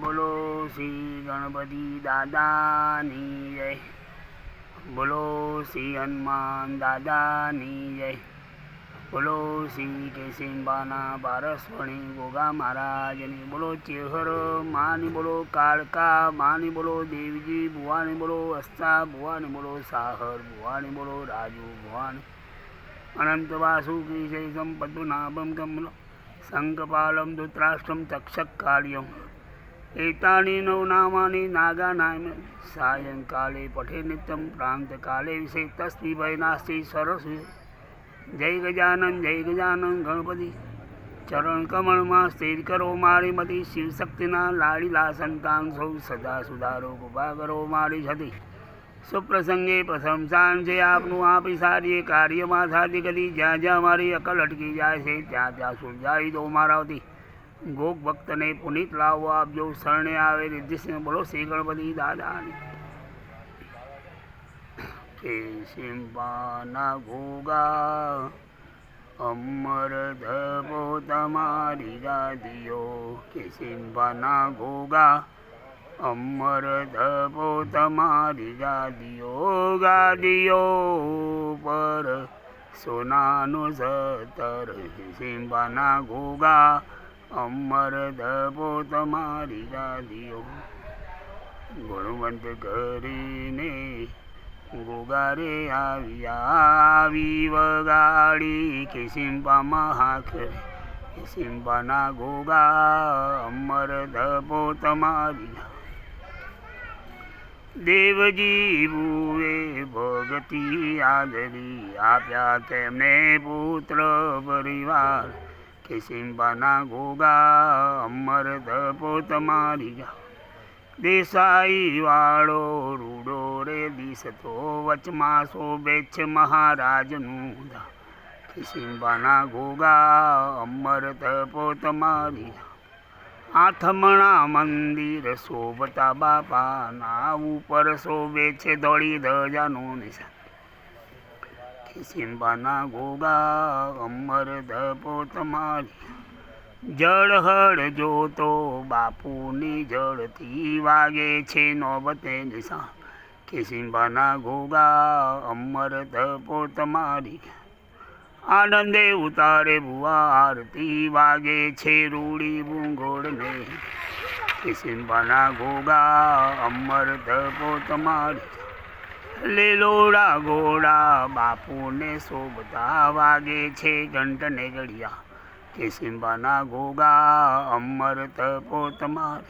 બોલો શ્રી ગણપતિ દાદાની જય. બોલો શ્રી હનુમાન દાદાની જય. બોલો શ્રી કેસિંબાના પારસવણી ગોગા મહારાજની. બોલો ચેહર માની બોલો કાળકા માની બોલો દેવજી ભુવાની બોલો અસ્તા ભુવાની બોલો સાહર ભુવાની બોલો રાજુ ભુવાની. અનંત વાસુકી શૈસમ નાભમ કમલો શંકપાલમ ધૃતરાષ્ટ્રમ ચક્ષક કાળ્યમ એતાની નવનામાની નાગાનામ સાયંકાલે પઠે નિત્યમ પ્રાંતકાલે વિશે તસ્મી ભય નાસ્તિ સરસ જય ગજાનન જય ગજાનન ગણપતિ ચરણ કમળમાં સ્થિર કરો મારી મતી શિવશક્તિના લાડીલા સંતાન સૌ સદા સુધારો કૃપા કરો મારી છતી સુપ્રસંગે પ્રશંસાન છે આપનું આપી સારી કાર્યમાં સાધી કરી જ્યાં જ્યાં મારી અકલ અટકી જાય છે ત્યાં ત્યાં સુલઝાવી દો મારાથી ગોક ભક્તને પુનિત લાવો આપજો શરણે આવે રિદ્ધિસિંહ બોલો, શ્રી ગણપતિ દાદાની. કે સિંબાના ઘોગા અમર ધબો તમારી કે સિંબાના ઘોગા અમર ધબો તમારી ગાદીઓ ગાદીઓ પર સોનાનું સતર સિંબાના ઘોગા અમર ધબો તમારી ગાદીઓ. ગુણવંત કરીને ગોગારે આવ્યા આવી વગાડી કે સિંબામાં હાખરે સિંબાના ગોગા અમર ધબો તમારી દેવજી બુએ ભગતી આદરી આપ્યા તેમને પુત્ર પરિવાર. કે સિંબાના ગોગા અમર ધબો તમારી દેસાઈ વાળો રૂડો રે દિસતો વચમાં શોભે છે મહારાજનું ધા કે સિંબાના ગોગા અમર તપો તમારી આથમણા મંદિર શોભતા બાપાના ઉપર શોભે છે દોડી ધજાનું નિશાન. સિંબાના ગોગા અમર ધપો તમારી જળહળ જોતો બાપુની જળથી વાગે છે નોબતે નિશાન કે સિંબાના ગોગા અમર ધપો તમારી આનંદે ઉતારે ભુવા આરતી વાગે છે રૂડી ભૂંગોળને. કે સિંબાના ગોગા અમર ધપો તમારી લીલોડા ગોળા બાપુને શોભતા વાગે છે ઘંટને ઘડિયા કે સિંબાના ગોગા અમર તપો તમારે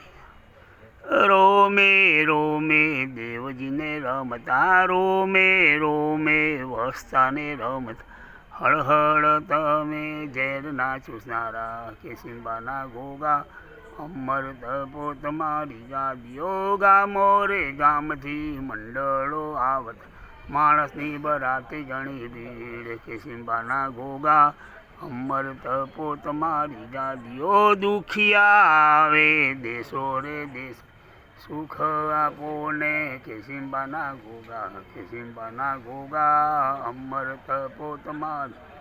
રોમે રોમે દેવજીને રમતા, રોમે રોમે વસ્તાને રમતા. હળહળ તમે ઝેર ના ચૂસનારા કે સિંબાના ગોગા અમર તપો તમારી ગાદીઓ ગામો રે, ગામથી મંડળો આવત. માણસની બરાતી ઘણી ભીડ કે સિંબાના ગોગા અમર તપો તમારી ગાદીઓ દુખિયા આવે, દેશો રે દેશ. સુખ આપો ને કે સિંબાના ગોગા કે સિંબાના ગોગા અમર તપો તમારી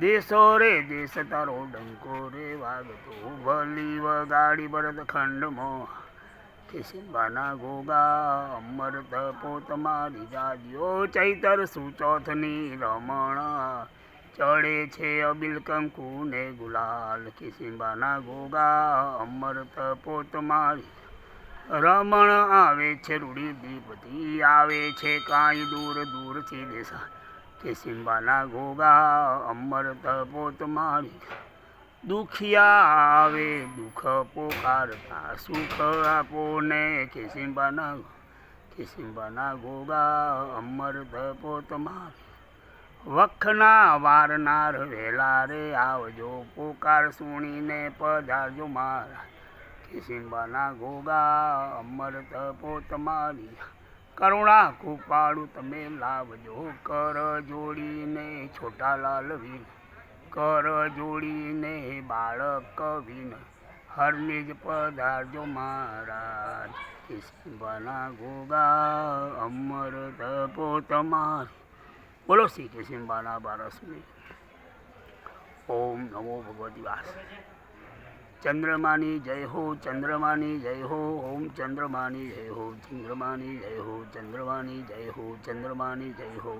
દેશો રે, દેશ તારો ડંકો રે, વાગતો ભલી વગાડી ભરત ખંડમાં. કે સિંબાના ગોગા અમર તપો તમારી ગાદીઓ ચૈતર સુચોથની રમણ. ચડે છે અબિલ કંકુ ને ગુલાલ ખિસિંબાના ગોગા અમર તપો તમારી રમણ આવે છે રૂડી દીપતી આવે છે કાંઈ દૂર દૂરથી દેશા. કે સિંબાના ઘોગા અમર તપો મારી. દુખિયા આવે, દુઃખ પોકારતા, સુખ આપો ને કે સિંબાના કે સિંબાના ઘોગા અમર તપો મારી. વખના વારનાર વેલા રે આવજો, પોકાર સુણીને પધારજો મારા. કે સિંબાના ઘોગા અમર તપો તમારી કરુણા કૃપાળુ તમે લાવજો, કર જોડીને છોટા લાલવીન કર જોડીને બાળક વિન હરમિજ જ પધારજો મહારાજ કે સિંબાના ગોગા અમર તપો તમારી. બોલો શ્રી કૃષ્ણબાના બારસમી. ઓમ નમો ભગવતી વાસ. ચંદ્રમાની જય હો ચંદ્રમાની જય હો ઓમ ચંદ્રમાની જય હો ચંદ્રમાની જય હો ચંદ્રમાની જય હો ચંદ્રમાની જય હો